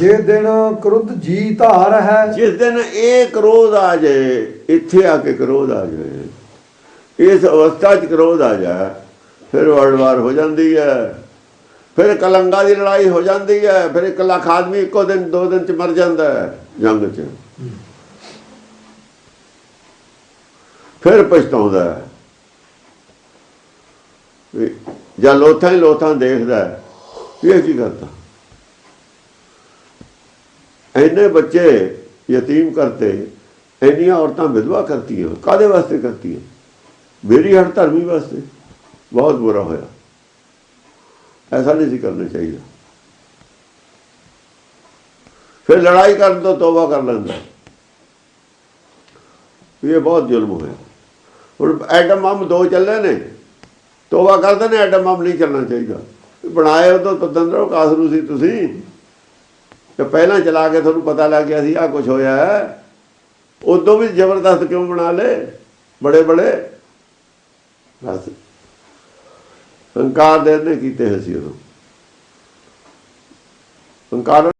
ਜੇ ਦਿਨ ਕ੍ਰੋਧ ਜੀ ਧਾਰ ਹੈ, ਜਿਸ ਦਿਨ ਇਹ ਕ੍ਰੋਧ ਆ ਜਾਏ, ਇੱਥੇ ਆ ਕੇ ਕ੍ਰੋਧ ਆ ਜਾਏ। ਇਸ ਅਵਸਥਾ 'ਚ ਕ੍ਰੋਧ ਆ ਜਾਏ, ਫਿਰ ਵਰਡਵਾਰ ਹੋ ਜਾਂਦੀ ਹੈ। ਫਿਰ ਕਲੰਗਾ ਦੀ ਲੜਾਈ ਹੋ ਜਾਂਦੀ ਹੈ, ਫਿਰ ਇੱਕ ਲੱਖ ਆਦਮੀ ਇੱਕੋ ਦਿਨ, ਦੋ ਦਿਨ 'ਚ ਮਰ ਜਾਂਦਾ ਹੈ ਜੰਗ 'ਚ। ਫਿਰ ਪਛਤਾਉਂਦਾ ਹੈ। ਜਾਂ ਲੋਥਾਂ ਹੀ ਲੋਥਾਂ ਦੇਖਦਾ ਇਹ ਕੀ ਕਰਤਾ ਇੰਨੇ ਬੱਚੇ ਯਤੀਮ ਕਰਤੇ, ਇੰਨੀਆਂ ਔਰਤਾਂ ਵਿਧਵਾ ਕਰਤੀਆਂ ਕਾਦੇ ਵਾਸਤੇ ਕਰਤੀਆਂ? ਮੇਰੀ ਹਰ ਧਰਮੀ ਵਾਸਤੇ। ਬਹੁਤ ਬੁਰਾ ਹੋਇਆ। ਐਸਾ ਨਹੀਂ ਸੀ ਕਰਨਾ ਚਾਹੀਦਾ। ਫਿਰ ਲੜਾਈ ਕਰਨ ਤੋਂ ਤੋਬਾ ਕਰ ਲੈਂਦਾ। ਇਹ ਬਹੁਤ ਜ਼ੁਲਮ ਹੋਇਆ। ਹੁਣ ਐਟਮ ਬੰਬ ਦੋ ਚੱਲੇ ਨੇ। ਤੋਬਾ ਕਰਦੇ ਨੇ ਐਟਮ ਬੰਬ ਨਹੀਂ ਚੱਲਣਾ ਚਾਹੀਦਾ। ਬਣਾਏ ਉਦੋਂ ਪਤੰਦਰੋ ਕਾਸਰੂ ਸੀ ਤੁਸੀਂ। ਤੇ ਪਹਿਲਾਂ ਚਲਾ ਕੇ ਤੁਹਾਨੂੰ ਪਤਾ ਲੱਗ ਗਿਆ ਸੀ ਆ ਕੁਝ ਹੋਇਆ ਹੈ। ਉਦੋਂ ਵੀ ਜ਼ਬਰਦਸਤ ਕਿਉਂ ਬਣਾ ਲੇ ਬੜੇ ਬੜੇ। ਬਸ। ਹੰਕਾਰ ਦੇ ਨੇ ਕੀਤੇ ਹੋਏ ਸੀ ਉਦੋਂ। ਹੰਕਾਰ